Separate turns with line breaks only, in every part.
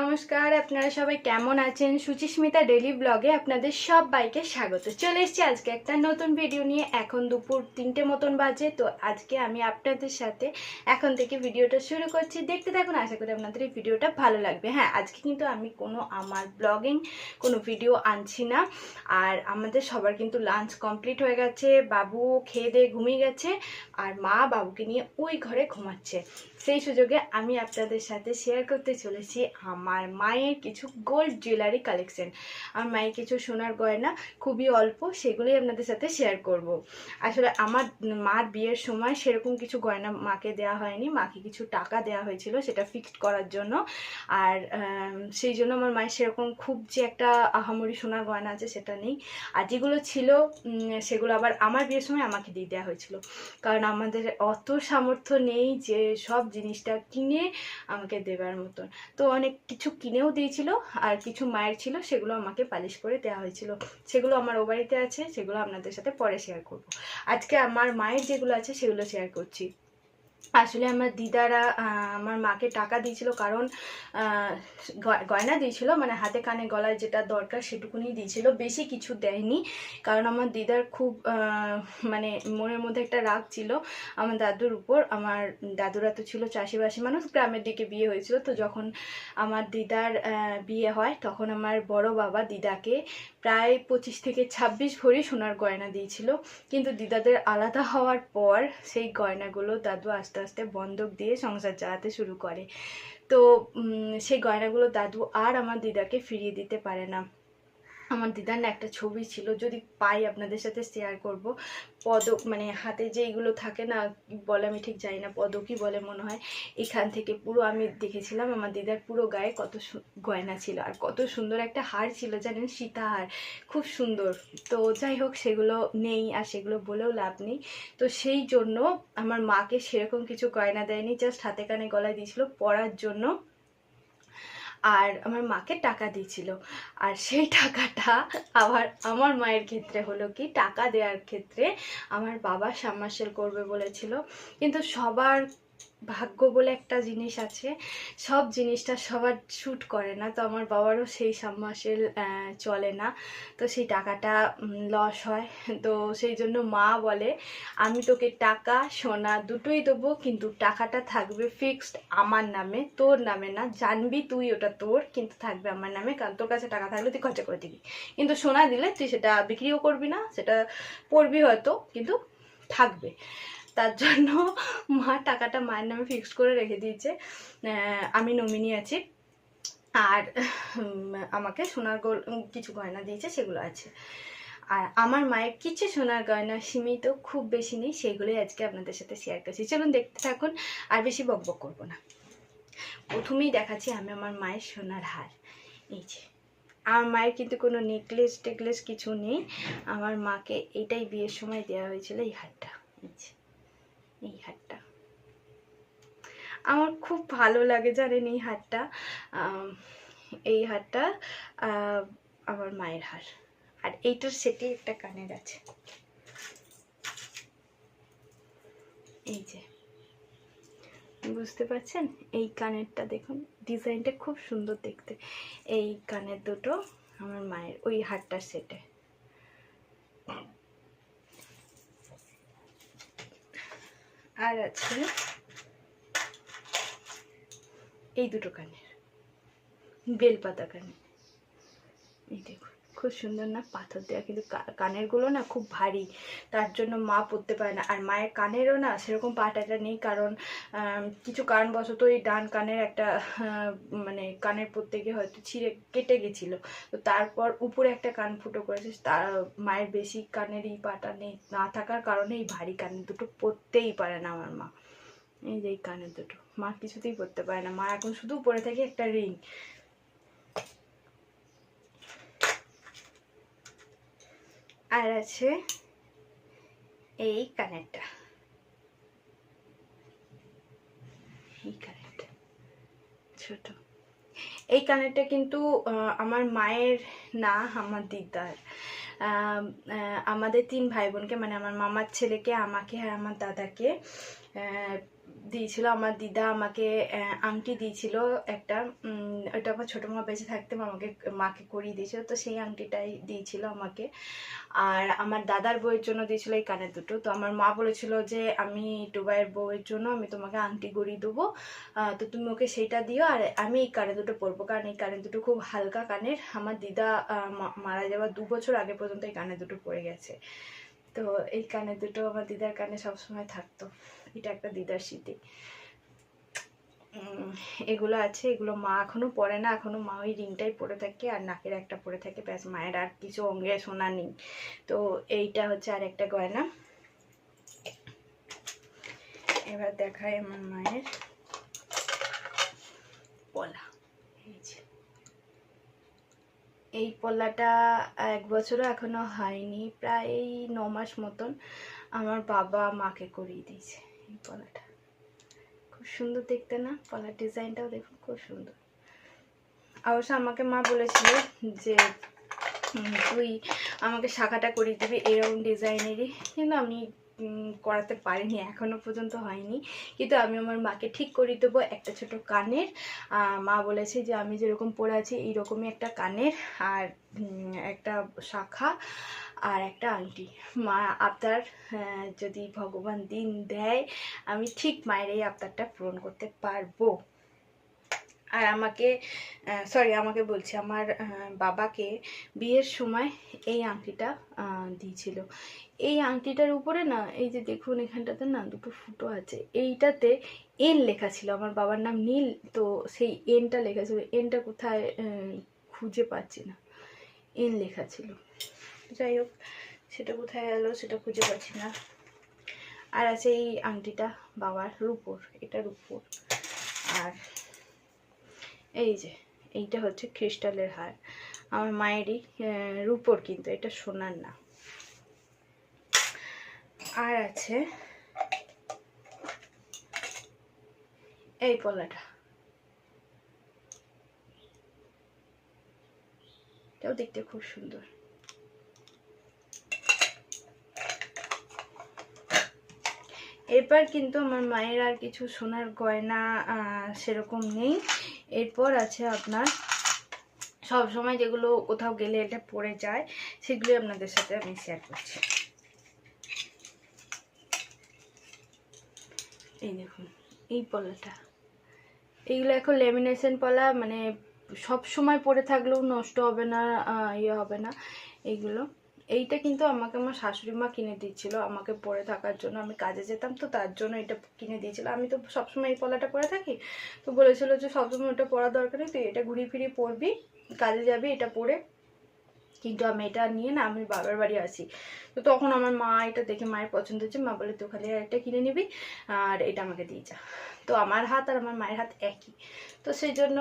নমস্কার, আপনারা সবাই কেমন আছেন? সুচিস্মিতা ডেলি ব্লগে আপনাদের সব বাইকে স্বাগত। চলে এসেছি আজকে একটা নতুন ভিডিও নিয়ে। এখন দুপুর তিনটে মতন বাজে, তো আজকে আমি আপনাদের সাথে এখন থেকে ভিডিওটা শুরু করছি। দেখতে থাকুন, আশা করি আপনাদের এই ভিডিওটা ভালো লাগবে। হ্যাঁ আজকে কিন্তু আমি কোনো আমার ব্লগিং কোনো ভিডিও আনছি না। আর আমাদের সবার কিন্তু লাঞ্চ কমপ্লিট হয়ে গেছে, বাবু খেয়ে দিয়ে ঘুমিয়ে গেছে, আর মা বাবুকে নিয়ে ওই ঘরে ঘুমাচ্ছে। সেই সুযোগে আমি আপনাদের সাথে শেয়ার করতে চলেছি আমার মায়ের কিছু গোল্ড জুয়েলারি কালেকশন আমার মায়ের কিছু সোনার গয়না খুবই অল্প, সেগুলোই আপনাদের সাথে শেয়ার করব। আসলে আমার মার বিয়ের সময় সেরকম কিছু গয়না মাকে দেওয়া হয়নি, মাকে কিছু টাকা দেওয়া হয়েছিল সেটা ফিক্সড করার জন্য। আর সেই জন্য আমার মায়ের সেরকম খুব যে একটা আহামরি সোনার গয়না আছে সেটা নেই। আর যেগুলো ছিল সেগুলো আবার আমার বিয়ের সময় আমাকে দিয়ে দেওয়া হয়েছিল। কারণ আমাদের অত সামর্থ্য নেই যে সব জিনিসটা কিনে আমাকে দেবার মতন। তো অনেক কিছু কিনেও দিয়েছিল আর কিছু মায়ের ছিল, সেগুলো আমাকে পালিশ করে দেওয়া হয়েছিল। সেগুলো আমার ও বাড়িতে আছে, সেগুলো আপনাদের সাথে পরে শেয়ার করব। আজকে আমার মায়ের যেগুলো আছে, সেগুলো শেয়ার করছি। আসলে আমার দিদারা আমার মাকে টাকা দিয়েছিল কারণ গয়না দিয়েছিল মানে হাতে কানে গলায় যেটা দরকার সেটুকুনি দিয়েছিল, বেশি কিছু দেয়নি। কারণ আমার দিদার খুব মানে মনের মধ্যে একটা রাগ ছিল আমার দাদুর উপর। আমার দাদুরা তো ছিল চাষিবাসী মানুষ, গ্রামের দিকে বিয়ে হয়েছিল। তো যখন আমার দিদার বিয়ে হয়, তখন আমার বড় বাবা দিদাকে প্রায় পঁচিশ থেকে ছাব্বিশ ভরি সোনার গয়না দিয়েছিল। কিন্তু দিদাদের আলাদা হওয়ার পর সেই গয়নাগুলো দাদু আস্তে আস্তে বন্ধক দিয়ে সংসার চালাতে শুরু করে। তো সেই গয়নাগুলো দাদু আর আমার দিদাকে ফিরিয়ে দিতে পারে না। আমার দিদার না একটা ছবি ছিল, যদি পাই আপনাদের সাথে শেয়ার করব। পদক মানে হাতে যেইগুলো থাকে না, বলে আমি ঠিক জানি না, পদকই বলে মনে হয়। এখান থেকে পুরো আমি দেখেছিলাম, আমার দিদার পুরো গায়ে কত গয়না ছিল। আর কত সুন্দর একটা হার ছিল, জানেন? সীতা হার। খুব সুন্দর। তো যাই হোক, সেগুলো নেই আর সেগুলো বলেও লাভ নেই। তো সেই জন্য আমার মাকে সেরকম কিছু গয়না দেয়নি জাস্ট হাতে কানে গলায় দিয়েছিল, পরার জন্য আর আমার মাকে টাকা দিয়েছিল। আর সেই টাকাটা আবার আমার মায়ের ক্ষেত্রে হলো কি, টাকা দেওয়ার ক্ষেত্রে আমার বাবা সামাশেল করবে বলেছিল। কিন্তু সবার ভাগ্য বলে একটা জিনিস আছে, সব জিনিসটা সবার শ্যুট করে না, তো আমার বাবারও সেই সাবমার্সেল চলে না, তো সেই টাকাটা লস হয়, তো সেই জন্য মা বলে, আমি তোকে টাকা, সোনা দুটোই দেবো, কিন্তু টাকাটা থাকবে ফিক্সড আমার নামে, তোর নামে না, জানবি তুই ওটা তোর, কিন্তু থাকবে আমার নামে, কারণ তোর কাছে টাকা থাকলে তুই খরচা করে দিবি। কিন্তু সোনা দিলে তুই সেটা বিক্রিও করবি না, সেটা পড়বি হয়তো, কিন্তু থাকবে। তার জন্য মা টাকাটা মায়ের নামে ফিক্সড করে রেখে দিয়েছে। আমি নমিনি আছি। আর আমাকে সোনার গোল কিছু গয়না দিয়েছে, সেগুলো আছে। আর আমার মায়ের কিছু সোনার গয়না সীমিত খুব বেশি নেই, সেগুলোই আজকে আপনাদের সাথে শেয়ার করছি। চলুন দেখতে থাকুন, আর বেশি বকবক করব না। প্রথমেই দেখাচ্ছি আমি আমার মায়ের সোনার হার। এই যে, আমার মায়ের কিন্তু কোনো নেকলেস টেকলেস কিছু নেই। আমার মাকে এটাই বিয়ের সময় দেওয়া হয়েছিল এই হারটা। এই যে এই হারটা আমার খুব ভালো লাগে জানেন এই হারটা এই হারটা আমার মায়ের হার। আর এইটার সেটি একটা কানের আছে। এই যে। বুঝতে পারছেন? এই কানেরটা দেখুন। ডিজাইনটা খুব সুন্দর দেখতে। এই কানের দুটো আমার মায়ের, ওই হারটার সেটে। আর আছে এই দুটো কানের বেলপাতা কানের। এই দেখুন। খুব সুন্দর না? পাথর দেওয়া কিন্তু কানেরগুলো না খুব ভারী। তার জন্য মা পরতে পারে না। আর মায়ের কানেরও না সেরকম পাটাটা নেই। কারণ কিছু কারণবশত এই ডান কানের একটা মানে কানের পরতে গিয়ে হয়তো ছিঁড়ে কেটে গেছিল। তো তারপর উপরে একটা কান ফুটো করেছে। তার মায়ের বেশি কানের এই পাটা নেই। না থাকার কারণে এই ভারী কানের দুটো পরতেই পারে না আমার মা। এই যে এই কানের দুটো। মা কিছুতেই পরতে পারে না। মা এখন শুধু পরে থাকে একটা রিং। আর আছে এই কানেরটা। এই কানেরটা, ছোট। এই কানেরটা কিন্তু আমার মায়ের না, আমার দিদার। আমাদের তিন ভাই বোনকে মানে আমার মামার ছেলেকে, আমাকে আর আমার দাদাকে দিয়েছিল আমার দিদা, আমাকে আংটি দিয়েছিল একটা। ওটা আমার ছোটো মা বেঁচে থাকতে আমাকে মাকে করিয়ে দিয়েছিল, তো সেই আংটিটাই দিয়েছিল আমাকে। আর আমার দাদার বউয়ের জন্য দিয়েছিল এই কানের দুটো। তো আমার মা বলেছিল যে, আমি টুবাইয়ের বউয়ের জন্য আমি তোমাকে আংটি গড়িয়ে দেবো। তো তুমি ওকে সেইটা দিও আর আমি এই কানে দুটো পরবো। কারণ এই কানে দুটো খুব হালকা কানের। আমার দিদা মারা যাওয়ার দু বছর আগে পর্যন্ত এই কানে দুটো পড়ে গেছে। তো এই কানে দুটো আমার দিদার কানে সবসময় থাকতো। এটা একটা দিদার স্মৃতি। এগুলো আছে, এগুলো মা এখনও পরে না, এখনও মা ওই রিংটাই পরে থাকে আর নাকের একটা পরে থাকে। ব্যাস, মায়ের আর কিছু অঙ্গে শোনা নেই। তো এইটা হচ্ছে আর একটা গয়না। এবার দেখায় আমার মায়ের। পলা এই যে। এই পলাটা এক বছরও এখনও হয়নি, প্রায় এই ন মাস মতন আমার বাবা মাকে করিয়ে দিয়েছে এই পলাটা খুব সুন্দর দেখতে না? পলার ডিজাইনটাও দেখুন, খুব সুন্দর। অবশ্য আমাকে মা বলেছিল যে তুই আমাকে শাখাটা করিয়ে দিবি, এরকম ডিজাইনেরই। কিন্তু আমি করাতে পারিনি এখনও পর্যন্ত হয়নি। কিন্তু আমি আমার মাকে ঠিক করে দেবো একটা ছোট কানের। মা বলেছে যে আমি যেরকম পরে আছি এইরকমই একটা কানের আর একটা শাখা আর একটা আংটি। মা আবদার যদি ভগবান দিন দেয়, আমি ঠিক মায়ের এই আবদারটা পূরণ করতে পারব। আর আমাকে সরি আমাকে বলছি, আমার বাবাকে বিয়ের সময় এই আংটিটা দিয়েছিল। এই আংটিটার উপরে না, এই যে দেখুন এখানটাতে না দুটো ফুটো আছে, এইটাতে এন লেখা ছিল, আমার বাবার নাম নীল, তো সেই এনটা লেখা ছিল এনটা কোথায় খুঁজে পাচ্ছি না। এন লেখা ছিল। যাই হোক, সেটা কোথায় গেলো সেটা খুঁজে পাচ্ছি না। আর আছে এই আংটিটা বাবার রূপোর এটা রূপোর আর এই যে, এইটা হচ্ছে ক্রিস্টালের হার। আমার মায়েরই রূপোর কিন্তু এটা সোনার না। আর আছে এই পলাটা। এটাও দেখতে খুব সুন্দর। এরপর কিন্তু আমার মায়ের আর কিছু সোনার গয়না সেরকম নেই। এরপর আছে আপনার সব সময় যেগুলো কোথাও গেলে এটা পড়ে যায়, সেগুলোই আপনাদের সাথে আমি শেয়ার করছি। এই দেখুন, এই পলাটা। এইগুলো এখন লেমিনেশন পলা মানে সব সময় পরে থাকলেও নষ্ট হবে না ইয়ে হবে না, এইগুলো। এইটা কিন্তু আমাকে আমার শাশুড়ি মা কিনে দিয়েছিল আমাকে পরে থাকার জন্য। আমি কাজে যেতাম তো তার জন্য এটা কিনে দিয়েছিল। আমি তো সবসময় এই পলাটা পরে থাকি। তো বলেছিল যে সবসময় ওটা পরা দরকার নেই, তুই এটা ঘুরিয়ে ফিরিয়ে পরবি, কাজে যাবি এটা পরে। কিন্তু আমি এটা নিয়ে না আমি বাবার বাড়ি আসি। তো তখন আমার মা এটা দেখে মায়ের পছন্দ হচ্ছে মা বলে তো খালি একটা কিনে নিবি আর এটা আমাকে দিয়ে যা। তো আমার হাত আর আমার মায়ের হাত একই। তো সেই জন্য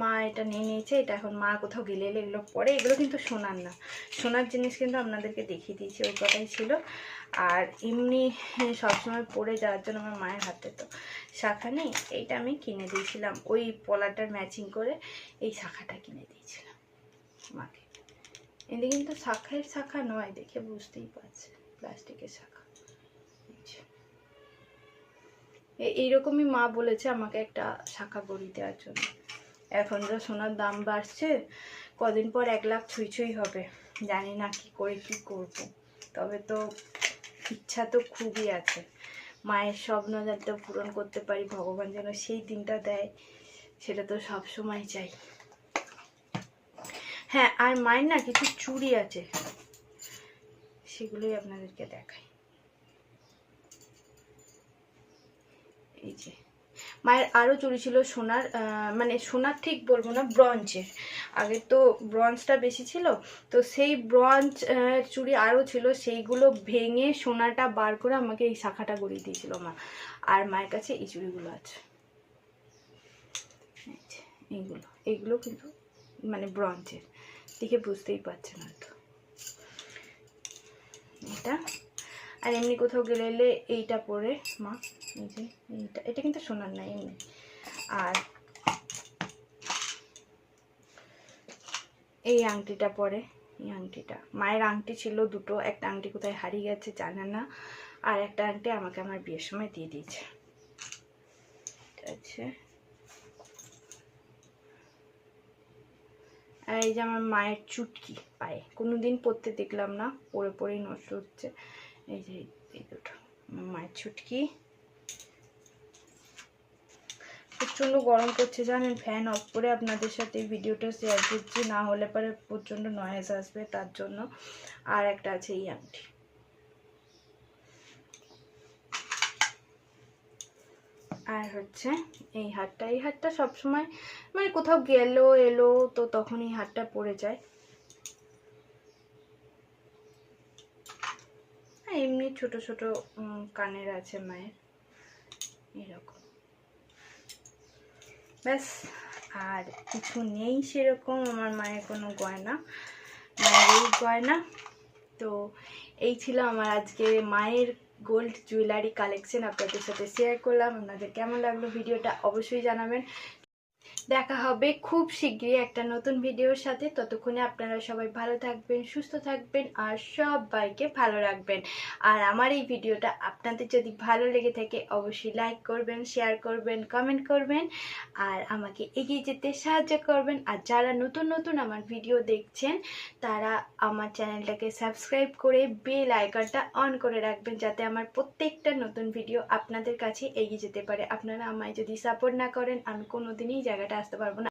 মা এটা নিয়ে নিয়েছে, এটা এখন মা কোথাও গেলে এলে এগুলো পরে, এগুলো কিন্তু সোনার না। সোনার জিনিস কিন্তু আপনাদেরকে দেখিয়ে দিয়েছি, ওই কথাই ছিল। আর এমনি সবসময় পরে যাওয়ার জন্য আমার মায়ের হাতে তো শাখা নেই, এইটা আমি কিনে দিয়েছিলাম। ওই পলাটার ম্যাচিং করে এই শাখাটা কিনে দিয়েছিলাম মাকে। এদিকে কিন্তু শাখার শাখা নয়, দেখে বুঝতেই পারছে, প্লাস্টিকের শাখা। এইরকমই মা বলেছে আমাকে একটা শাখা গড়ি দেওয়ার জন্য। এখন যা সোনার দাম বাড়ছে, কদিন পর এক লাখ ছুঁই ছুঁই হবে। জানি না কি করে কি করব। তবে তো ইচ্ছা তো খুবই আছে। মায়ের স্বপ্ন যাতে পূরণ করতে পারি, ভগবান যেন সেই দিনটা দেয়, সেটা তো সব সময় চাই। হ্যাঁ আর মায়ের না কিছু চুড়ি আছে। সেগুলোই আপনাদেরকে দেখাই। এই যে, মায়ের আরও চুড়ি ছিল সোনার মানে সোনার ঠিক বলব না, ব্রঞ্জের। আগে তো ব্রঞ্জটা বেশি ছিল, তো সেই ব্রঞ্জ চুড়ি আরও ছিল, সেইগুলো ভেঙে সোনাটা বার করে আমাকে এই শাখাটা গড়িয়ে দিয়েছিল মা। আর মায়ের কাছে এই চুড়িগুলো আছে। এইগুলো এইগুলো কিন্তু মানে ব্রঞ্জের। দেখে বুঝতেই পারছেন হয়তো এটা। আর এমনি কোথাও গেলে এলে এইটা পরে, মা, এই যে এইটা। এটা কিন্তু সোনার না, এমনি। আর এই আংটিটা পরে, এই আংটিটা। মায়ের আংটি ছিল দুটো, একটা আংটি কোথায় হারিয়ে গেছে জানে না, আর একটা আংটি আমাকে আমার বিয়ের সময় দিয়ে দিয়েছে। ঠিক আছে আর এই যে আমার মায়ের চুটকি পায়ে। কোনো দিন পরতে দেখলাম না পরে পরেই নষ্ট হচ্ছে। এই যে, এই দুটো মায়ের চুটকি। প্রচণ্ড গরম করছে জানেন ফ্যান অফ করে আপনাদের সাথে ভিডিওটা শেয়ার করছি, না হলে পরে প্রচণ্ড নয়েজ আসবে, তার জন্য। আর একটা আছে এই আংটি। আর হচ্ছে এই হারটা এই হারটা সবসময় মানে কোথাও গেল, এলো, তো তখন এই হারটা পড়ে যায়। এমনি ছোট ছোট কানের আছে মায়ের। এরকম। ব্যাস, আর কিছু নেই সেরকম, আমার মায়ের কোনো গয়না। মায়ের এই গয়না। তো এই ছিল আমার আজকে মায়ের গোল্ড জুয়েলারি কালেকশন আপনাদের সাথে শেয়ার করলাম। আপনাদের কেমন লাগল? ভিডিওটা অবশ্যই জানাবেন। দেখা হবে খুব শীঘ্রই একটা নতুন ভিডিওর সাথে। ততক্ষণে আপনারা সবাই ভালো থাকবেন, সুস্থ থাকবেন আর সবাইকে ভালো রাখবেন। আর আমার এই ভিডিওটা আপনাদের যদি ভালো লেগে থাকে, অবশ্যই লাইক করবেন শেয়ার করবেন কমেন্ট করবেন। আর আমাকে এগিয়ে যেতে সাহায্য করবেন। আর যারা নতুন নতুন আমার ভিডিও দেখছেন, তারা আমার চ্যানেলটাকে সাবস্ক্রাইব করে বেল আইকনটা অন করে রাখবেন, যাতে আমার প্রত্যেকটা নতুন ভিডিও আপনাদের কাছে এগিয়ে যেতে পারে। আপনারা আমায় যদি সাপোর্ট না করেন, আমি কোনোদিনই জায়গাটা আসতে পারব না